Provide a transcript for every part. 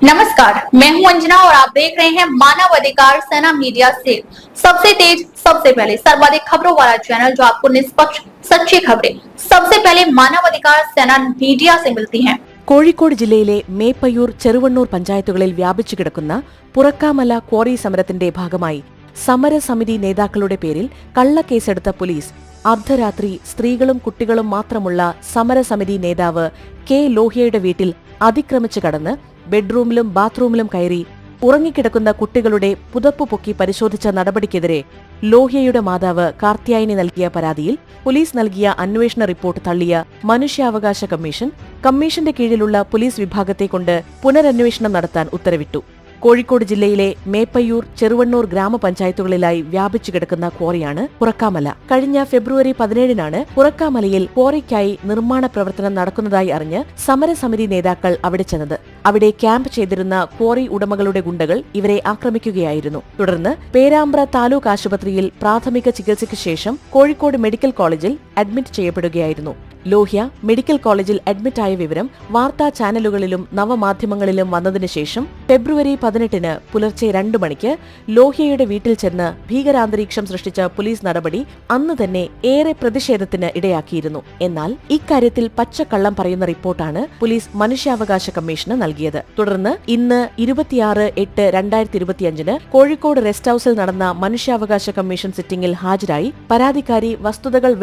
नमस्कार मैं हूं अंजना और आप देख रहे हैं मानव अधिकार सेना मीडिया से सबसे तेज सबसे पहले सर्वाधिक खबरों वाला चैनल जो आपको निष्पक्ष सच्ची खबरें सबसे पहले मानव अधिकार सेना मीडिया से मिलती हैं കോഴിക്കോട് ജില്ലയിലെ മേപ്പയ്യൂർ ചെറുവണ്ണൂർ പഞ്ചായത്തുകളിൽ വ്യാപിച്ചു കിടക്കുന്ന പുറക്കാമല ക്വാറി സമരത്തിന്റെ ഭാഗമായി സമരസമിതി നേതാക്കളുടെ പേരിൽ കള്ളക്കേസെടുത്ത പോലീസ് അർദ്ധരാത്രി സ്ത്രീകളും കുട്ടികളും മാത്രമുള്ള സമരസമിതി നേതാവ് കെ ലോഹ്യയുടെ വീട്ടിൽ അതിക്രമിച്ചു കടന്ന് ബെഡ്റൂമിലും ബാത്റൂമിലും കയറി ഉറങ്ങിക്കിടക്കുന്ന കുട്ടികളുടെ പുതപ്പ് പൊക്കി പരിശോധിച്ച നടപടിക്കെതിരെ ലോഹ്യയുടെ മാതാവ് കാർത്തിയായിനി നൽകിയ പരാതിയിൽ പോലീസ് നൽകിയ അന്വേഷണ റിപ്പോർട്ട് തള്ളിയ മനുഷ്യാവകാശ കമ്മീഷൻ കമ്മീഷന്റെ കീഴിലുള്ള പോലീസ് വിഭാഗത്തെക്കൊണ്ട് പുനരന്വേഷണം നടത്താൻ ഉത്തരവിട്ടു. കോഴിക്കോട് ജില്ലയിലെ മേപ്പയ്യൂർ ചെറുവണ്ണൂർ ഗ്രാമപഞ്ചായത്തുകളിലായി വ്യാപിച്ചു കിടക്കുന്ന ക്വാറിയാണ് പുറക്കാമല. കഴിഞ്ഞ ഫെബ്രുവരി പതിനേഴിനാണ് പുറക്കാമലയിൽ ക്വാറിക്കായി നിർമ്മാണ പ്രവർത്തനം നടക്കുന്നതായി അറിഞ്ഞ് സമരസമിതി നേതാക്കൾ അവിടെ ചെന്നത്. അവിടെ ക്യാമ്പ് ചെയ്തിരുന്ന ക്വാറി ഉടമകളുടെ ഗുണ്ടകൾ ഇവരെ ആക്രമിക്കുകയായിരുന്നു. തുടർന്ന് പേരാമ്പ്ര താലൂക്ക് ആശുപത്രിയിൽ പ്രാഥമിക ചികിത്സയ്ക്ക് ശേഷം കോഴിക്കോട് മെഡിക്കൽ കോളേജിൽ അഡ്മിറ്റ് ചെയ്യപ്പെടുകയായിരുന്നു. ലോഹ്യ മെഡിക്കൽ കോളേജിൽ അഡ്മിറ്റായ വിവരം വാർത്താ ചാനലുകളിലും നവമാധ്യമങ്ങളിലും വന്നതിനു ശേഷം ഫെബ്രുവരി പതിനെട്ടിന് പുലർച്ചെ രണ്ടു മണിക്ക് ലോഹ്യയുടെ വീട്ടിൽ ചെന്ന് ഭീകരാന്തരീക്ഷം സൃഷ്ടിച്ച പോലീസ് നടപടി അന്ന് തന്നെ ഏറെ പ്രതിഷേധത്തിന് ഇടയാക്കിയിരുന്നു. എന്നാൽ ഇക്കാര്യത്തിൽ പച്ചക്കള്ളം പറയുന്ന റിപ്പോർട്ടാണ് പോലീസ് മനുഷ്യാവകാശ കമ്മീഷന് നൽകിയത്. തുടർന്ന് ഇന്ന് ഇരുപത്തിയാറ് എട്ട് രണ്ടായിരത്തി ഇരുപത്തിയഞ്ചിന് കോഴിക്കോട് റെസ്റ്റ് ഹൌസിൽ നടന്ന മനുഷ്യാവകാശ കമ്മീഷൻ സിറ്റിംഗിൽ ഹാജരായി പരാതിക്കാരി വസ്തുതകൾ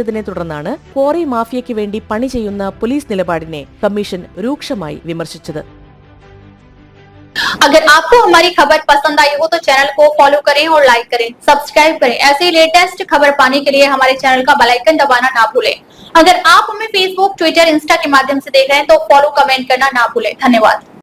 വെളിപ്പെടുത്തിയതിനെ തുടർന്നാണ് ക്വാറി മാഫിയയ്ക്ക് വേണ്ടി പണി ചെയ്യുന്ന പോലീസ് നിലപാടിനെ കമ്മീഷൻ രൂക്ഷമായി വിമർശിച്ചത് अगर आपको हमारी खबर पसंद आई हो तो चैनल को फॉलो करें और लाइक करें सब्सक्राइब करें ऐसे ही लेटेस्ट खबर पाने के लिए हमारे चैनल का बेल आइकन दबाना ना भूलें अगर आप हमें फेसबुक ट्विटर इंस्टा के माध्यम से देख रहे हैं तो फॉलो कमेंट करना ना भूलें धन्यवाद